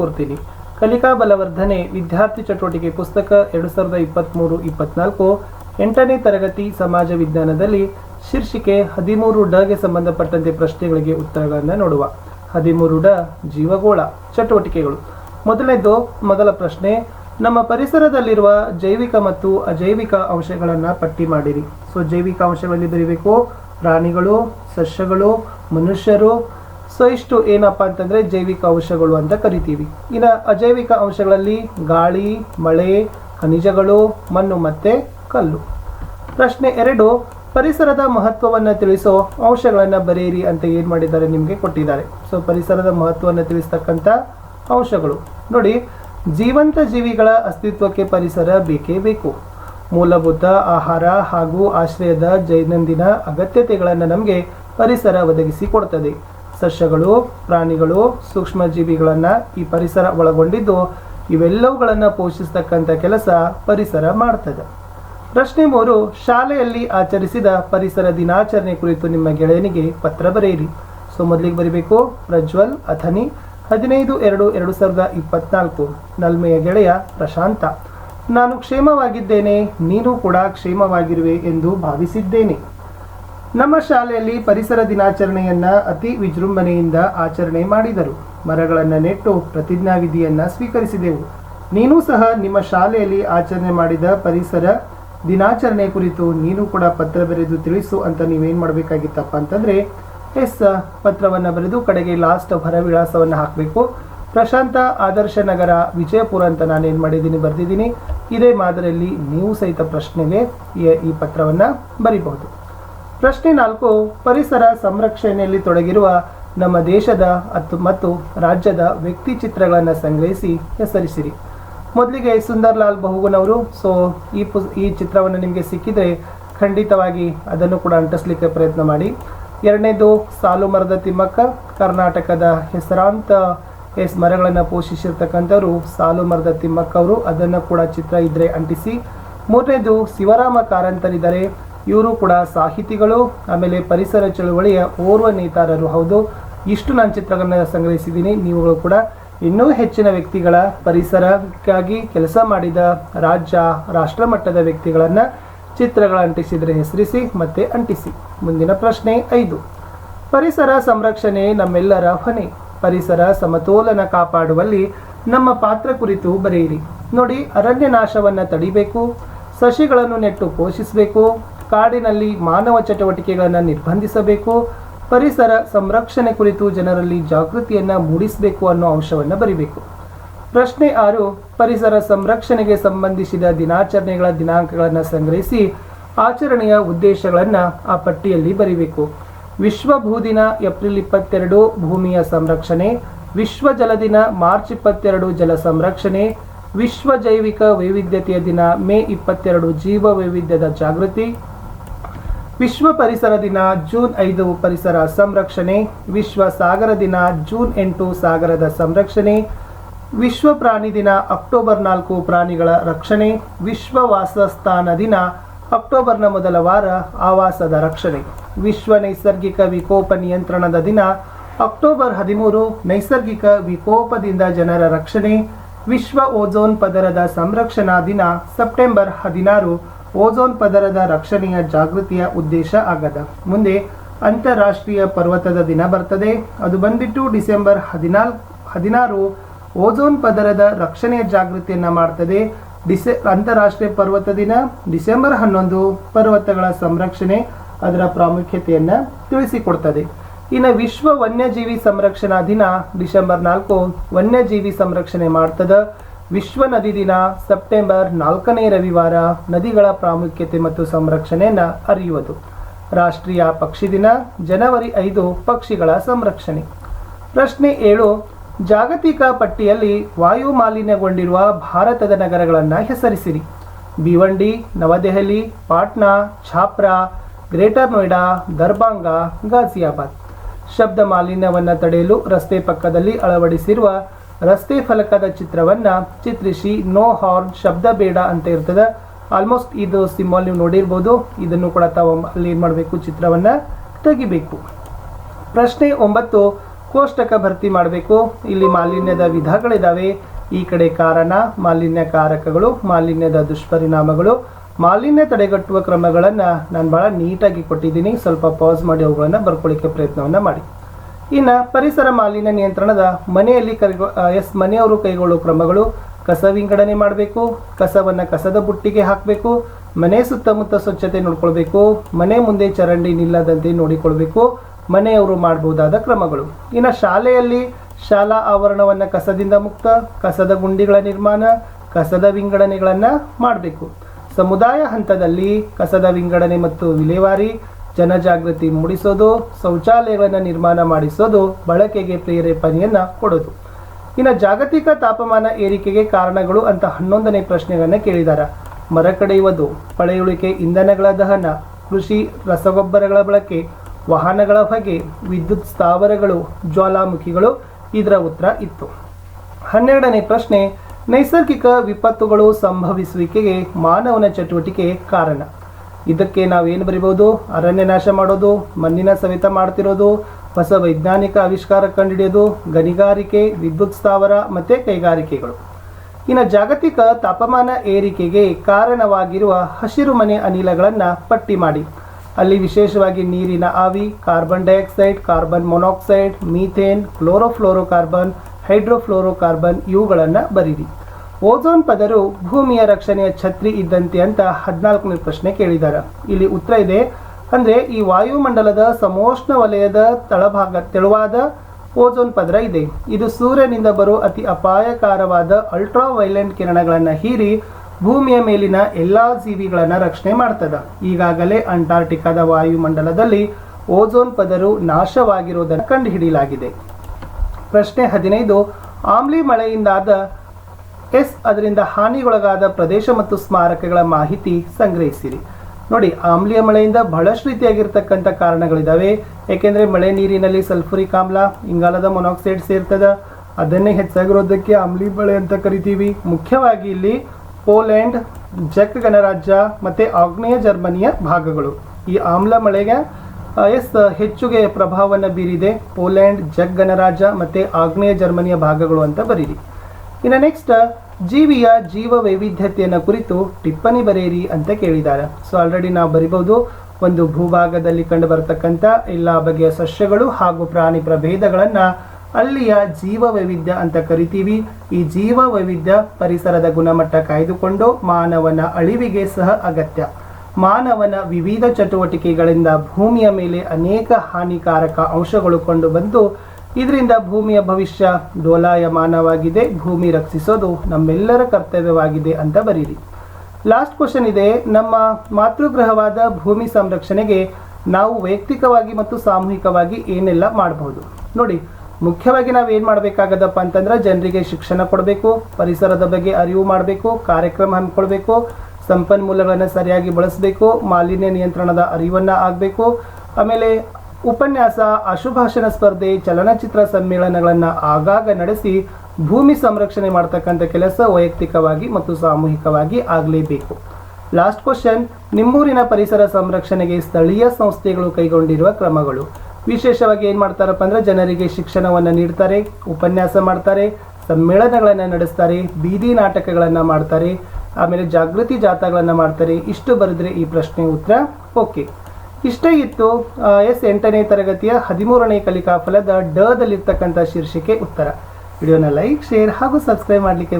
ಕೊಡ್ತೀನಿ. ಕಲಿಕಾ ಬಲವರ್ಧನೆ ವಿದ್ಯಾರ್ಥಿ ಚಟುವಟಿಕೆ ಪುಸ್ತಕ ಎರಡು ಸಾವಿರದ ಇಪ್ಪತ್ತ್ಮೂರು ಇಪ್ಪತ್ನಾಲ್ಕು, ಎಂಟನೇ ತರಗತಿ ಸಮಾಜ ವಿಜ್ಞಾನದಲ್ಲಿ ಶೀರ್ಷಿಕೆ ಹದಿಮೂರು ಡಗೆ ಸಂಬಂಧಪಟ್ಟಂತೆ ಪ್ರಶ್ನೆಗಳಿಗೆ ಉತ್ತರಗಳನ್ನು ನೋಡುವ. ಹದಿಮೂರು ಡ ಜೀವಗೋಳ ಚಟುವಟಿಕೆಗಳು. ಮೊದಲನೇದು, ಮೊದಲ ಪ್ರಶ್ನೆ, ನಮ್ಮ ಪರಿಸರದಲ್ಲಿರುವ ಜೈವಿಕ ಮತ್ತು ಅಜೈವಿಕ ಅಂಶಗಳನ್ನು ಪಟ್ಟಿ ಮಾಡಿರಿ. ಸೊ, ಜೈವಿಕ ಅಂಶಗಳಲ್ಲಿ ಬರೀಬೇಕು ಪ್ರಾಣಿಗಳು ಸಸ್ಯಗಳು, ಮನುಷ್ಯರು ಸೊ ಇಷ್ಟು ಏನಪ್ಪಾ ಅಂತಂದ್ರೆ ಜೈವಿಕ ಅಂಶಗಳು ಅಂತ ಕರಿತೀವಿ. ಇನ್ನು ಅಜೈವಿಕ ಅಂಶಗಳಲ್ಲಿ ಗಾಳಿ, ಮಳೆ, ಖನಿಜಗಳು, ಮಣ್ಣು ಮತ್ತೆ ಕಲ್ಲು. ಪ್ರಶ್ನೆ ಎರಡು, ಪರಿಸರದ ಮಹತ್ವವನ್ನು ತಿಳಿಸೋ ಅಂಶಗಳನ್ನು ಬರೆಯಿರಿ ಅಂತ ಏನು ಮಾಡಿದ್ದಾರೆ ನಿಮಗೆ ಕೊಟ್ಟಿದ್ದಾರೆ. ಸೊ ಪರಿಸರದ ಮಹತ್ವವನ್ನು ತಿಳಿಸ್ತಕ್ಕಂಥ ಅಂಶಗಳು. ನೋಡಿ, ಜೀವಂತ ಜೀವಿಗಳ ಅಸ್ತಿತ್ವಕ್ಕೆ ಪರಿಸರ ಬೇಕೇ ಬೇಕು. ಮೂಲಭೂತ ಆಹಾರ ಹಾಗೂ ಆಶ್ರಯದ ದೈನಂದಿನ ಅಗತ್ಯತೆಗಳನ್ನು ನಮಗೆ ಪರಿಸರ ಒದಗಿಸಿ ಕೊಡ್ತದೆ. ಸಸ್ಯಗಳು, ಪ್ರಾಣಿಗಳು ಸೂಕ್ಷ್ಮ ಜೀವಿಗಳನ್ನು ಈ ಪರಿಸರ ಒಳಗೊಂಡಿದ್ದು ಇವೆಲ್ಲವುಗಳನ್ನು ಪೋಷಿಸ್ತಕ್ಕಂಥ ಕೆಲಸ ಪರಿಸರ ಮಾಡ್ತದೆ. ಪ್ರಶ್ನೆ ಮೂರು, ಶಾಲೆಯಲ್ಲಿ ಆಚರಿಸಿದ ಪರಿಸರ ದಿನಾಚರಣೆ ಕುರಿತು ನಿಮ್ಮ ಗೆಳೆಯನಿಗೆ ಪತ್ರ ಬರೆಯಿರಿ. ಸೊ, ಮೊದಲಿಗೆ ಬರೀಬೇಕು, ಪ್ರಜ್ವಲ್ ಅಥನಿ ಹದಿನೈದು, ಎರಡು ಎರಡು ಸಾವಿರದ ಇಪ್ಪತ್ನಾಲ್ಕು. ನಲ್ಮೆಯ ಗೆಳೆಯ ಪ್ರಶಾಂತ. ನಾನು ಕ್ಷೇಮವಾಗಿದ್ದೇನೆ, ನೀನು ಕೂಡ ಕ್ಷೇಮವಾಗಿರುವೆ ಎಂದು ಭಾವಿಸಿದ್ದೇನೆ. ನಮ್ಮ ಶಾಲೆಯಲ್ಲಿ ಪರಿಸರ ದಿನಾಚರಣೆಯನ್ನ ಅತಿ ವಿಜೃಂಭಣೆಯಿಂದ ಆಚರಣೆ ಮಾಡಿದರು. ಮರಗಳನ್ನು ನೆಟ್ಟು ಪ್ರತಿಜ್ಞಾವಿಧಿಯನ್ನ ಸ್ವೀಕರಿಸಿದೆವು. ನೀನು ಸಹ ನಿಮ್ಮ ಶಾಲೆಯಲ್ಲಿ ಆಚರಣೆ ಮಾಡಿದ ಪರಿಸರ ದಿನಾಚರಣೆ ಕುರಿತು ನೀನು ಕೂಡ ಪತ್ರ ಬರೆದು ತಿಳಿಸು ಅಂತ ನೀವೇನು ಮಾಡಬೇಕಾಗಿತ್ತಪ್ಪ ಅಂತಂದರೆ, ಎಸ್ ಪತ್ರವನ್ನು ಬರೆದು ಕಡೆಗೆ ಲಾಸ್ಟ್ ಹೊರ ವಿಳಾಸವನ್ನು ಹಾಕಬೇಕು. ಪ್ರಶಾಂತ ಆದರ್ಶ ನಗರ, ವಿಜಯಪುರ ಅಂತ ನಾನು ಏನು ಮಾಡಿದ್ದೀನಿ ಬರೆದಿದ್ದೀನಿ. ಇದೇ ಮಾದರಿಯಲ್ಲಿ ನೀವು ಸಹಿತ ಪ್ರಶ್ನೆಗೆ ಈ ಪತ್ರವನ್ನು ಬರಿಬಹುದು. ಪ್ರಶ್ನೆ ನಾಲ್ಕು, ಪರಿಸರ ಸಂರಕ್ಷಣೆಯಲ್ಲಿ ತೊಡಗಿರುವ ನಮ್ಮ ದೇಶದ ಮತ್ತು ರಾಜ್ಯದ ವ್ಯಕ್ತಿ ಚಿತ್ರಗಳನ್ನು ಸಂಗ್ರಹಿಸಿ ಹೆಸರಿಸಿರಿ. ಮೊದಲಿಗೆ ಸುಂದರ್ಲಾಲ್ ಬಹುಗುನ್ ಅವರು ಸೊ ಈ ಪು ಈ ಚಿತ್ರವನ್ನು ನಿಮಗೆ ಸಿಕ್ಕಿದ್ರೆ ಖಂಡಿತವಾಗಿ ಅದನ್ನು ಕೂಡ ಅಂಟಿಸ್ಲಿಕ್ಕೆ ಪ್ರಯತ್ನ ಮಾಡಿ. ಎರಡನೇದು, ಸಾಲು ಮರದ ತಿಮ್ಮಕ್ಕ, ಕರ್ನಾಟಕದ ಹೆಸರಾಂತ ಎಸ್ ಮರಗಳನ್ನು ಪೋಷಿಸಿರ್ತಕ್ಕಂಥವ್ರು ಸಾಲು ಮರದ ತಿಮ್ಮಕ್ಕ ಅವರು ಅದನ್ನು ಕೂಡ ಚಿತ್ರ ಇದ್ರೆ ಅಂಟಿಸಿ. ಮೂರನೇದು, ಶಿವರಾಮ ಕಾರಂತರಿದ್ದಾರೆ ಇವರು ಕೂಡ ಸಾಹಿತಿಗಳು, ಆಮೇಲೆ ಪರಿಸರ ಚಳುವಳಿಯ ಓರ್ವ ನೇತಾರರು. ಹೌದು, ಇಷ್ಟು ನಾನು ಚಿತ್ರಗಳನ್ನ ಸಂಗ್ರಹಿಸಿದ್ದೀನಿ. ನೀವುಗಳು ಕೂಡ ಇನ್ನೂ ಹೆಚ್ಚಿನ ವ್ಯಕ್ತಿಗಳ ಪರಿಸರಕ್ಕಾಗಿ ಕೆಲಸ ಮಾಡಿದ ರಾಜ್ಯ, ರಾಷ್ಟ್ರ ಮಟ್ಟದ ವ್ಯಕ್ತಿಗಳನ್ನು ಚಿತ್ರಗಳ ಅಂಟಿಸಿದರೆ ಹೆಸರಿಸಿ, ಮತ್ತೆ ಅಂಟಿಸಿ. ಮುಂದಿನ ಪ್ರಶ್ನೆ ಐದು. ಪರಿಸರ ಸಂರಕ್ಷಣೆ ನಮ್ಮೆಲ್ಲರ ಹೊಣೆ. ಪರಿಸರ ಸಮತೋಲನ ಕಾಪಾಡುವಲ್ಲಿ ನಮ್ಮ ಪಾತ್ರ ಕುರಿತು ಬರೆಯಿರಿ. ನೋಡಿ, ಅರಣ್ಯ ನಾಶವನ್ನು ತಡಿಬೇಕು, ಸಸಿಗಳನ್ನು ನೆಟ್ಟು ಪೋಷಿಸಬೇಕು ಕಾಡಿನಲ್ಲಿ ಮಾನವ ಚಟುವಟಿಕೆಗಳನ್ನು ನಿರ್ಬಂಧಿಸಬೇಕು, ಪರಿಸರ ಸಂರಕ್ಷಣೆ ಕುರಿತು ಜನರಲ್ಲಿ ಜಾಗೃತಿಯನ್ನು ಮೂಡಿಸಬೇಕು ಅನ್ನೋ ಅಂಶವನ್ನು ಬರಿಬೇಕು. ಪ್ರಶ್ನೆ ಆರು, ಪರಿಸರ ಸಂರಕ್ಷಣೆಗೆ ಸಂಬಂಧಿಸಿದ ದಿನಾಚರಣೆಗಳ ದಿನಾಂಕಗಳನ್ನು ಸಂಗ್ರಹಿಸಿ ಆಚರಣೆಯ ಉದ್ದೇಶಗಳನ್ನು ಆ ಪಟ್ಟಿಯಲ್ಲಿ ಬರಿಬೇಕು. ವಿಶ್ವ ಭೂದಿನ ಏಪ್ರಿಲ್ ಇಪ್ಪತ್ತೆರಡು, ಭೂಮಿಯ ಸಂರಕ್ಷಣೆ. ವಿಶ್ವ ಜಲ ದಿನ ಮಾರ್ಚ್ ಇಪ್ಪತ್ತೆರಡು, ಜಲ ಸಂರಕ್ಷಣೆ. ವಿಶ್ವ ಜೈವಿಕ ವೈವಿಧ್ಯತೆಯ ದಿನ ಮೇ ಇಪ್ಪತ್ತೆರಡು, ಜೀವ ವೈವಿಧ್ಯದ ಜಾಗೃತಿ. ವಿಶ್ವ ಪರಿಸರ ದಿನ, ಜೂನ್ ಐದು ಪರಿಸರ ಸಂರಕ್ಷಣೆ, ವಿಶ್ವ ಸಾಗರ ದಿನ, ಜೂನ್ ಎಂಟು ಸಾಗರದ ಸಂರಕ್ಷಣೆ, ವಿಶ್ವ ಪ್ರಾಣಿ ದಿನ, ಅಕ್ಟೋಬರ್ ನಾಲ್ಕು ಪ್ರಾಣಿಗಳ ರಕ್ಷಣೆ, ವಿಶ್ವ ವಾಸಸ್ಥಾನ ದಿನ, ಅಕ್ಟೋಬರ್ನ ಮೊದಲ ವಾರ ಆವಾಸದ ರಕ್ಷಣೆ. ವಿಶ್ವ ನೈಸರ್ಗಿಕ ವಿಕೋಪ ನಿಯಂತ್ರಣದ ದಿನ, ಅಕ್ಟೋಬರ್ ಹದಿಮೂರು ನೈಸರ್ಗಿಕ ವಿಕೋಪದಿಂದ ಜನರ ರಕ್ಷಣೆ, ವಿಶ್ವ ಓಜೋನ್ ಪದರದ ಸಂರಕ್ಷಣಾ ದಿನ, ಸೆಪ್ಟೆಂಬರ್ ಹದಿನಾರು ಓಝೋನ್ ಪದರದ ರಕ್ಷಣೆಯ ಜಾಗೃತಿಯ ಉದ್ದೇಶ ಆಗದ. ಮುಂದೆ ಅಂತಾರಾಷ್ಟ್ರೀಯ ಪರ್ವತದ ದಿನ ಬರ್ತದೆ. ಅದು ಬಂದ್ಬಿಟ್ಟು ಡಿಸೆಂಬರ್ ಹದಿನಾಲ್ಕು ಹದಿನಾರು ಓಝೋನ್ ಪದರದ ರಕ್ಷಣೆಯ ಜಾಗೃತಿಯನ್ನ ಮಾಡ್ತದೆ. ಡಿಸೆ, ಅಂತಾರಾಷ್ಟ್ರೀಯ ಪರ್ವತ ದಿನ, ಡಿಸೆಂಬರ್ ಹನ್ನೊಂದು ಪರ್ವತಗಳ ಸಂರಕ್ಷಣೆ ಅದರ ಪ್ರಾಮುಖ್ಯತೆಯನ್ನ ತಿಳಿಸಿಕೊಡ್ತದೆ. ಇನ್ನು ವಿಶ್ವ ವನ್ಯಜೀವಿ ಸಂರಕ್ಷಣಾ ದಿನ ಡಿಸೆಂಬರ್ ನಾಲ್ಕು ವನ್ಯಜೀವಿ ಸಂರಕ್ಷಣೆ ಮಾಡ್ತದ. ವಿಶ್ವ ನದಿ ದಿನ ಸೆಪ್ಟೆಂಬರ್ ನಾಲ್ಕನೇ ರವಿವಾರ ನದಿಗಳ ಪ್ರಾಮುಖ್ಯತೆ ಮತ್ತು ಸಂರಕ್ಷಣೆಯನ್ನು ಅರಿಯುವುದು. ರಾಷ್ಟ್ರೀಯ ಪಕ್ಷಿ ದಿನ, ಜನವರಿ ಐದು, ಪಕ್ಷಿಗಳ ಸಂರಕ್ಷಣೆ. ಪ್ರಶ್ನೆ ಏಳು, ಜಾಗತಿಕ ಪಟ್ಟಿಯಲ್ಲಿ ವಾಯು ಮಾಲಿನ್ಯಗೊಂಡಿರುವ ಭಾರತದ ನಗರಗಳನ್ನು ಹೆಸರಿಸಿರಿ. ಭಿವಂಡಿ, ನವದೆಹಲಿ, ಪಾಟ್ನಾ, ಛಾಪ್ರಾ, ಗ್ರೇಟರ್ ನೋಯ್ಡಾ ದರ್ಬಾಂಗ ಗಾಜಿಯಾಬಾದ್ ಶಬ್ದ ಮಾಲಿನ್ಯವನ್ನು ತಡೆಯಲು ರಸ್ತೆ ಪಕ್ಕದಲ್ಲಿ ಅಳವಡಿಸಿರುವ ರಸ್ತೆ ಫಲಕದ ಚಿತ್ರವನ್ನ ಚಿತ್ರಿಸಿ ನೋ ಹಾರ್ನ್ ಶಬ್ದ ಬೇಡ ಅಂತ ಇರ್ತದೆ. ಆಲ್ಮೋಸ್ಟ್ ಇದು ಸಿಂಬಲ್ ನೀವು ನೋಡಿರ್ಬೋದು. ಇದನ್ನು ಕೂಡ ತಾವು ಅಲ್ಲಿ ಏನು ಮಾಡಬೇಕು? ಚಿತ್ರವನ್ನ ತೆಗಿಬೇಕು. ಪ್ರಶ್ನೆ ಒಂಬತ್ತು, ಕೋಷ್ಟಕ ಭರ್ತಿ ಮಾಡಬೇಕು. ಇಲ್ಲಿ ಮಾಲಿನ್ಯದ ವಿಧಗಳಿದಾವೆ. ಈ ಕಡೆ ಕಾರಣ, ಮಾಲಿನ್ಯ ಕಾರಕಗಳು, ಮಾಲಿನ್ಯದ ದುಷ್ಪರಿಣಾಮಗಳು. ಮಾಲಿನ್ಯ ತಡೆಗಟ್ಟುವ ಕ್ರಮಗಳನ್ನು ನಾನು ಭಾಳ ನೀಟಾಗಿ ಕೊಟ್ಟಿದ್ದೀನಿ. ಸ್ವಲ್ಪ ಪಾಸ್ ಮಾಡಿ ಅವುಗಳನ್ನು ಬರ್ಕೊಳ್ಳಿಕ್ಕೆ ಪ್ರಯತ್ನವನ್ನು ಮಾಡಿ. ಇನ್ನು ಪರಿಸರ ಮಾಲಿನ್ಯ ನಿಯಂತ್ರಣದ ಮನೆಯಲ್ಲಿ ಕೈಗೊ ಎಸ್ ಮನೆಯವರು ಕೈಗೊಳ್ಳುವ ಕ್ರಮಗಳು ಕಸ ವಿಂಗಡಣೆ ಮಾಡಬೇಕು, ಕಸವನ್ನು ಕಸದ ಬುಟ್ಟಿಗೆ ಹಾಕಬೇಕು, ಮನೆ ಸುತ್ತಮುತ್ತ ಸ್ವಚ್ಛತೆ ನೋಡ್ಕೊಳ್ಬೇಕು, ಮನೆ ಮುಂದೆ ಚರಂಡಿ ನಿಲ್ಲದಂತೆ ನೋಡಿಕೊಳ್ಬೇಕು, ಮನೆಯವರು ಮಾಡಬಹುದಾದ ಕ್ರಮಗಳು. ಇನ್ನು ಶಾಲೆಯಲ್ಲಿ ಶಾಲಾ ಆವರಣವನ್ನು ಕಸದಿಂದ ಮುಕ್ತ, ಕಸದ ಗುಂಡಿಗಳ ನಿರ್ಮಾಣ, ಕಸದ ವಿಂಗಡಣೆಗಳನ್ನು ಮಾಡಬೇಕು. ಸಮುದಾಯ ಹಂತದಲ್ಲಿ ಕಸದ ವಿಂಗಡಣೆ ಮತ್ತು ವಿಲೇವಾರಿ ಜನಜಾಗೃತಿ ಮೂಡಿಸೋದು ಶೌಚಾಲಯಗಳನ್ನು ನಿರ್ಮಾಣ ಮಾಡಿಸೋದು, ಬಳಕೆಗೆ ಪ್ರೇರೇಪಣೆಯನ್ನು ಕೊಡೋದು. ಇನ್ನು ಜಾಗತಿಕ ತಾಪಮಾನ ಏರಿಕೆಗೆ ಕಾರಣಗಳು ಅಂತ ಹನ್ನೊಂದನೇ ಪ್ರಶ್ನೆಗಳನ್ನು ಕೇಳಿದ್ದಾರೆ ಮರ ಕಡೆಯುವುದು, ಪಳೆಯುಳಿಕೆ ಇಂಧನಗಳ ದಹನ, ಕೃಷಿ ರಸಗೊಬ್ಬರಗಳ ಬಳಕೆ, ವಾಹನಗಳ ಹೊಗೆ, ವಿದ್ಯುತ್ ಸ್ಥಾವರಗಳು, ಜ್ವಾಲಾಮುಖಿಗಳು ಇದರ ಉತ್ತರ ಇತ್ತು. ಹನ್ನೆರಡನೇ ಪ್ರಶ್ನೆ, ನೈಸರ್ಗಿಕ ವಿಪತ್ತುಗಳು ಸಂಭವಿಸುವಿಕೆಗೆ ಮಾನವನ ಚಟುವಟಿಕೆ ಕಾರಣ. ಇದಕ್ಕೆ ನಾವು ಏನು ಬರಿಬೋದು ಅರಣ್ಯ ನಾಶ ಮಾಡೋದು, ಮಣ್ಣಿನ ಸವೆತ ಮಾಡ್ತಿರೋದು, ಹೊಸ ವೈಜ್ಞಾನಿಕ ಆವಿಷ್ಕಾರ ಕಂಡುಹಿಡಿಯೋದು, ಗಣಿಗಾರಿಕೆ, ವಿದ್ಯುತ್ ಸ್ಥಾವರ ಮತ್ತು ಕೈಗಾರಿಕೆಗಳು. ಇನ್ನು ಜಾಗತಿಕ ತಾಪಮಾನ ಏರಿಕೆಗೆ ಕಾರಣವಾಗಿರುವ ಹಸಿರುಮನೆ ಅನಿಲಗಳನ್ನು ಪಟ್ಟಿ ಮಾಡಿ. ಅಲ್ಲಿ ವಿಶೇಷವಾಗಿ ನೀರಿನ ಆವಿ, carbon dioxide, carbon monoxide, methane, chlorofluorocarbon, hydrofluorocarbon ಇವುಗಳನ್ನು ಬರೀರಿ. ಓಝೋನ್ ಪದರು ಭೂಮಿಯ ರಕ್ಷಣೆಯ ಛತ್ರಿ ಇದ್ದಂತೆ ಅಂತ ಹದಿನಾಲ್ಕನೇ ಪ್ರಶ್ನೆ ಕೇಳಿದ್ದಾರೆ ಇಲ್ಲಿ ಉತ್ತರ ಇದೆ. ಅಂದರೆ ಈ ವಾಯುಮಂಡಲದ ಸಮೋಷ್ಣ ವಲಯದ ತಳಭಾಗ ತೆಳುವಾದ ಓಝೋನ್ ಪದರ ಇದೆ. ಇದು ಸೂರ್ಯನಿಂದ ಬರೋ ಅತಿ ಅಪಾಯಕಾರವಾದ ಅಲ್ಟ್ರಾ ವೈಲೆಂಟ್ ಕಿರಣಗಳನ್ನು ಹೀರಿ ಭೂಮಿಯ ಮೇಲಿನ ಎಲ್ಲಾ ಜೀವಿಗಳನ್ನು ರಕ್ಷಣೆ ಮಾಡ್ತದ. ಈಗಾಗಲೇ ಅಂಟಾರ್ಟಿಕಾದ ವಾಯುಮಂಡಲದಲ್ಲಿ ಓಝೋನ್ ಪದರು ನಾಶವಾಗಿರುವುದನ್ನು ಕಂಡುಹಿಡಿಯಲಾಗಿದೆ. ಪ್ರಶ್ನೆ ಹದಿನೈದು. ಆಮ್ಲಿ ಮಳೆಯಿಂದಾದ ಎಸ್ ಅದರಿಂದ ಹಾನಿಗೊಳಗಾದ ಪ್ರದೇಶ ಮತ್ತು ಸ್ಮಾರಕಗಳ ಮಾಹಿತಿ ಸಂಗ್ರಹಿಸಿರಿ. ನೋಡಿ, ಆಮ್ಲೀಯ ಮಳೆಯಿಂದ ಬಹಳಷ್ಟು ರೀತಿಯಾಗಿರ್ತಕ್ಕಂಥ ಕಾರಣಗಳಿದಾವೆ. ಏಕೆಂದರೆ ಮಳೆ ನೀರಿನಲ್ಲಿ ಸಲ್ಫುರಿಕ್ ಆಮ್ಲ, ಇಂಗಾಲದ ಮೊನಾಕ್ಸೈಡ್ ಸೇರ್ತದ. ಅದನ್ನೇ ಹೆಚ್ಚಾಗಿರೋದಕ್ಕೆ ಆಮ್ಲಿ ಮಳೆ ಅಂತ ಕರಿತೀವಿ. ಮುಖ್ಯವಾಗಿ ಇಲ್ಲಿ ಪೋಲೆಂಡ್, ಜೆಕ್ ಗಣರಾಜ್ಯ ಮತ್ತು ಆಗ್ನೇಯ ಜರ್ಮನಿಯ ಭಾಗಗಳು. ಈ ಆಮ್ಲ ಮಳೆಗೆ ಎಸ್, ಹೆಚ್ಚುಗೆ ಪ್ರಭಾವವನ್ನು ಬೀರಿದೆ ಪೋಲೆಂಡ್ ಜಗ್ ಗಣರಾಜ್ಯ ಮತ್ತು ಆಗ್ನೇಯ ಜರ್ಮನಿಯ ಭಾಗಗಳು ಅಂತ ಬರೀರಿ. ಇನ್ನು ನೆಕ್ಸ್ಟ್ ಜೀವಿಯ ಜೀವ ವೈವಿಧ್ಯತೆಯನ್ನು ಕುರಿತು ಟಿಪ್ಪಣಿ ಬರೆಯಿರಿ ಅಂತ ಕೇಳಿದ್ದಾರೆ. ಸೊ ಆಲ್ರೆಡಿ ನಾವು ಬರಿಬಹುದು. ಒಂದು ಭೂಭಾಗದಲ್ಲಿ ಕಂಡು ಬರತಕ್ಕಂಥ ಎಲ್ಲ ಬಗೆಯ ಸಸ್ಯಗಳು ಹಾಗೂ ಪ್ರಾಣಿ ಪ್ರಭೇದಗಳನ್ನು ಅಲ್ಲಿಯ ಜೀವ ವೈವಿಧ್ಯ ಅಂತ ಕರಿತೀವಿ. ಈ ಜೀವ ವೈವಿಧ್ಯ ಪರಿಸರದ ಗುಣಮಟ್ಟ ಕಾಯ್ದುಕೊಂಡು ಮಾನವನ ಅಳಿವಿಗೆ ಸಹ ಅಗತ್ಯ. ಮಾನವನ ವಿವಿಧ ಚಟುವಟಿಕೆಗಳಿಂದ ಭೂಮಿಯ ಮೇಲೆ ಅನೇಕ ಹಾನಿಕಾರಕ ಅಂಶಗಳು ಕಂಡು ಬಂದು ಇದರಿಂದ ಭೂಮಿಯ ಭವಿಷ್ಯ ಡೋಲಾಯಮಾನವಾಗಿದೆ, ಭೂಮಿ ರಕ್ಷಿಸೋದು ನಮ್ಮೆಲ್ಲರ ಕರ್ತವ್ಯವಾಗಿದೆ ಅಂತ ಬರೀರಿ. ಲಾಸ್ಟ್ ಕ್ವಶನ್ ಇದೆ, ನಮ್ಮ ಮಾತೃಗೃಹವಾದ ಭೂಮಿ ಸಂರಕ್ಷಣೆಗೆ ನಾವು ವೈಯಕ್ತಿಕವಾಗಿ ಮತ್ತು ಸಾಮೂಹಿಕವಾಗಿ ಏನೆಲ್ಲ ಮಾಡಬಹುದು? ನೋಡಿ, ಮುಖ್ಯವಾಗಿ ನಾವು ಏನು ಮಾಡಬೇಕಾಗದಪ್ಪ ಅಂತಂದ್ರೆ ಜನರಿಗೆ ಶಿಕ್ಷಣ ಕೊಡಬೇಕು, ಪರಿಸರದ ಬಗ್ಗೆ ಅರಿವು ಮಾಡಬೇಕು, ಕಾರ್ಯಕ್ರಮ ಹಮ್ಮಿಕೊಳ್ಬೇಕು, ಸಂಪನ್ಮೂಲಗಳನ್ನು ಸರಿಯಾಗಿ ಬಳಸಬೇಕು, ಮಾಲಿನ್ಯ ನಿಯಂತ್ರಣದ ಅರಿವನ್ನು ಆಗಬೇಕು, ಆಮೇಲೆ ಉಪನ್ಯಾಸ, ಅಶುಭಾಷಣ ಸ್ಪರ್ಧೆ, ಚಲನಚಿತ್ರ ಸಮ್ಮೇಳನಗಳನ್ನು ಆಗಾಗ ನಡೆಸಿ ಭೂಮಿ ಸಂರಕ್ಷಣೆ ಮಾಡ್ತಕ್ಕಂಥ ಕೆಲಸ ವೈಯಕ್ತಿಕವಾಗಿ ಮತ್ತು ಸಾಮೂಹಿಕವಾಗಿ ಆಗಲೇಬೇಕು. ಲಾಸ್ಟ್ ಕ್ವಶನ್ ನಿಮ್ಮೂರಿನ ಪರಿಸರ ಸಂರಕ್ಷಣೆಗೆ ಸ್ಥಳೀಯ ಸಂಸ್ಥೆಗಳು ಕೈಗೊಂಡಿರುವ ಕ್ರಮಗಳು. ವಿಶೇಷವಾಗಿ ಏನು ಮಾಡ್ತಾರಪ್ಪ ಅಂದ್ರೆ ಜನರಿಗೆ ಶಿಕ್ಷಣವನ್ನು ನೀಡ್ತಾರೆ, ಉಪನ್ಯಾಸ ಮಾಡ್ತಾರೆ, ಸಮ್ಮೇಳನಗಳನ್ನು ನಡೆಸ್ತಾರೆ, ಬೀದಿ ನಾಟಕಗಳನ್ನು ಮಾಡ್ತಾರೆ, ಆಮೇಲೆ ಜಾಗೃತಿ ಜಾಥಾಗಳನ್ನು ಮಾಡ್ತಾರೆ. ಇಷ್ಟು ಬರೆದ್ರೆ ಈ ಪ್ರಶ್ನೆ ಉತ್ತರ ಓಕೆ. ಇಷ್ಟೇ ಇತ್ತು ಎಸ್ ಎಂಟನೇ ತರಗತಿಯ ಹದಿಮೂರನೇ ಕಲಿಕಾ ಫಲದ ಡ ದಲ್ಲಿರ್ತಕ್ಕಂಥ ಶೀರ್ಷಿಕೆ ಉತ್ತರ. ವಿಡಿಯೋನ ಲೈಕ್, ಶೇರ್ ಹಾಗೂ ಸಬ್ಸ್ಕ್ರೈಬ್ ಮಾಡಲಿಕ್ಕೆ